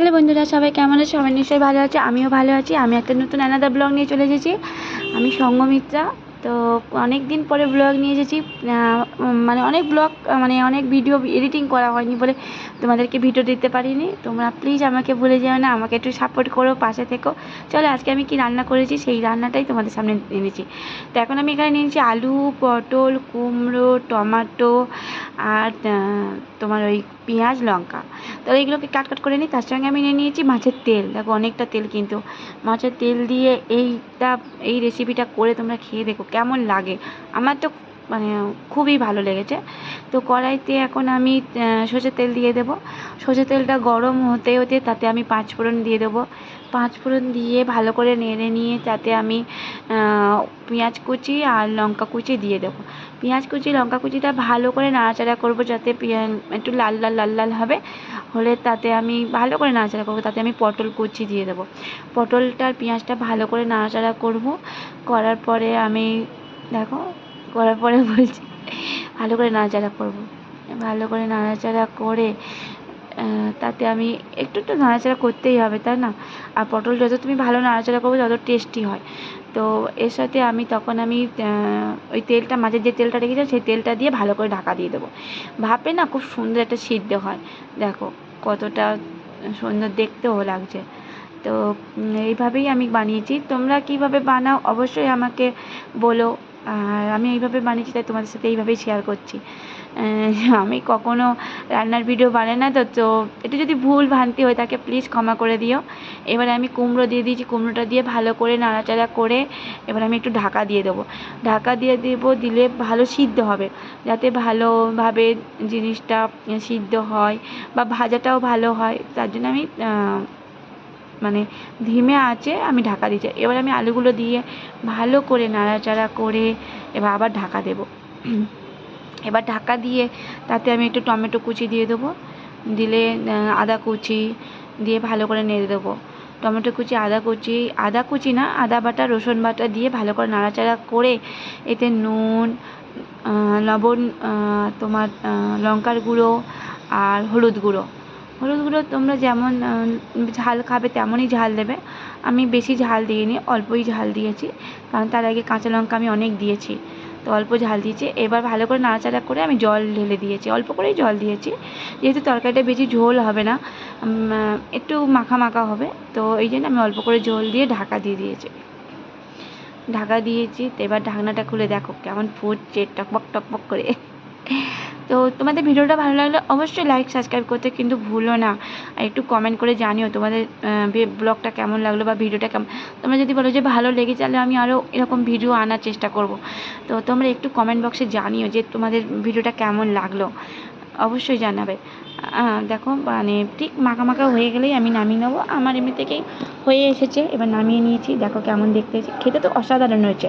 Hello বন্ধুরা, সবাই কেমন আছে? সবাই নিশ্চয়ই ভালো আছে, আমিও ভালো আছি। আমি একটা নতুন আনাদা ব্লগ নিয়ে চলে এসেছি। আমি সঙ্গমিত্রা। তো অনেক দিন পরে ব্লগ নিয়ে এসেছি। মানে অনেক ব্লগ মানে অনেক ভিডিও এডিটিং করা হয়নি বলে তোমাদেরকে ভিডিও দিতে পারিনি। তোমরা প্লিজ আমাকে ভুলে যেও না, আমাকে একটু সাপোর্ট করো, পাশে থেকো। চলো, আজকে আমি কি রান্না করেছি সেই রান্নাটাই তোমাদের সামনে এনেছি। তো এখন আমি এখানে নিয়েছি আলু, পটল, কুমড়ো, টমাটো আর তোমার ওই পেঁয়াজ লঙ্কা। তো এইগুলোকে কাট কাট করে নিই, তার সঙ্গে আমি নিয়ে নিয়েছি মাছের তেল। দেখো অনেকটা তেল কিন্তু। মাছের তেল দিয়ে এইটা, এই রেসিপিটা করে তোমরা খেয়ে দেখো কেমন লাগে। আমার তো মানে খুবই ভালো লেগেছে। তো কড়াইতে এখন আমি সর্ষের তেল দিয়ে দেবো। সর্ষের তেলটা গরম হতে হতে তাতে আমি পাঁচ ফোড়ন দিয়ে দেবো। পাঁচ ফোড়ন দিয়ে ভালো করে নেড়ে নিয়ে তাতে আমি পেঁয়াজ কুচি আর লঙ্কা কুচি দিয়ে দেবো। পেঁয়াজ কুচি, লঙ্কা কুচিটা ভালো করে নাড়াচাড়া করব যাতে একটু লাল লাল লাল লাল হবে। হলে তাতে আমি ভালো করে নাড়াচাড়া করব, তাতে আমি পটল কুচি দিয়ে দেবো। পটলটা আর পেঁয়াজটা ভালো করে নাড়াচাড়া করব। করার পরে আমি, দেখো, করার পরে বলছি, ভালো করে নাড়াচাড়া করব। ভালো করে নাড়াচাড়া করে তাতে আমি একটু একটু নাড়াচাড়া করতেই হবে, তাই না? আর পটল যত তুমি ভালো নাড়াচাড়া করবে, তত টেস্টি হয়। তো এর সাথে আমি তখন আমি ওই তেলটা, মাছের যে তেলটা রেখেছিলাম, সেই তেলটা দিয়ে ভালো করে ঢাকা দিয়ে দেবো। ভাপে না খুব সুন্দর একটা সিদ্ধ হয়। দেখো কতটা সুন্দর দেখতেও লাগছে। তো এইভাবেই আমি বানিয়েছি। তোমরা কীভাবে বানাও অবশ্যই আমাকে বলো। আর আমি এইভাবে বানিয়েছি, তাই তোমাদের সাথে এইভাবেই শেয়ার করছি। আমি কখনো রান্নার ভিডিও বানাই না তো তো একটু যদি ভুল ভ্রান্তি হয়ে থাকে প্লিজ ক্ষমা করে দিও। এবারে আমি কুমড়ো দিয়ে দিয়েছি, কুমড়োটা দিয়ে ভালো করে নাড়াচাড়া করে এবার আমি একটু ঢাকা দিয়ে দেবো। ঢাকা দিয়ে দেবো, দিলে ভালো সিদ্ধ হবে। যাতে ভালোভাবে জিনিসটা সিদ্ধ হয় বা ভাজাটাও ভালো হয়, তার জন্য আমি মানে ধিমে আঁচে আমি ঢাকা দিয়েছি। এবার আমি আলুগুলো দিয়ে ভালো করে নাড়াচাড়া করে এবার আবার ঢাকা দেবো। এবার ঢাকা দিয়ে তাতে আমি একটু টমেটো কুচি দিয়ে দেবো। দিলে আদা কুচি দিয়ে ভালো করে নেড়ে দেবো। টমেটো কুচি, আদা কুচি আদা কুচি না, আদা বাটা, রসুন বাটা দিয়ে ভালো করে নাড়াচাড়া করে এতে নুন লবণ তোমার লঙ্কার গুঁড়ো আর হলুদ গুঁড়ো। হলুদ গুঁড়ো তোমরা যেমন ঝাল খাবে তেমনই ঝাল দেবে। আমি বেশি ঝাল দিইনি, অল্পই ঝাল দিয়েছি। কারণ তার আগে কাঁচা লঙ্কা আমি অনেক দিয়েছি। তো অল্প ঝাল দিয়েছি। এবার ভালো করে নাড়াচাড়া করে আমি জল ঢেলে দিয়েছি। অল্প করেই জল দিয়েছি। যেহেতু তরকারিটা বেশি ঝোল হবে না একটু মাখা মাখা হবে, তো এই জন্য আমি অল্প করে জল দিয়ে ঢাকা দিয়ে দিয়েছি। ঢাকা দিয়েছি, তো এবার ঢাকনাটা খুলে দেখো কেমন ফুটছে, টকবক টকবক করে। তো তোমাদের ভিডিওটা ভালো লাগলে অবশ্যই লাইক সাবস্ক্রাইব করতে কিন্তু ভুলো না। আর একটু কমেন্ট করে জানিও তোমাদের ব্লগটা কেমন লাগল বা ভিডিওটা কেমন। তোমরা যদি বলো যে ভালো লেগেছে, তাহলে আমি আরও এরকম ভিডিও আনার চেষ্টা করব। তো তোমরা একটু কমেন্ট বক্সে জানিও যে তোমাদের ভিডিওটা কেমন লাগল। অবশ্যই জানাবে। দেখো মানে ঠিক মাখা মাখা হয়ে গেলেই আমি নামিয়ে নেব। আমার এমনি থেকেই হয়ে এসেছে, এবার নামিয়ে নিয়েছি। দেখো কেমন দেখতে খেতে তো অসাধারণ হয়েছে।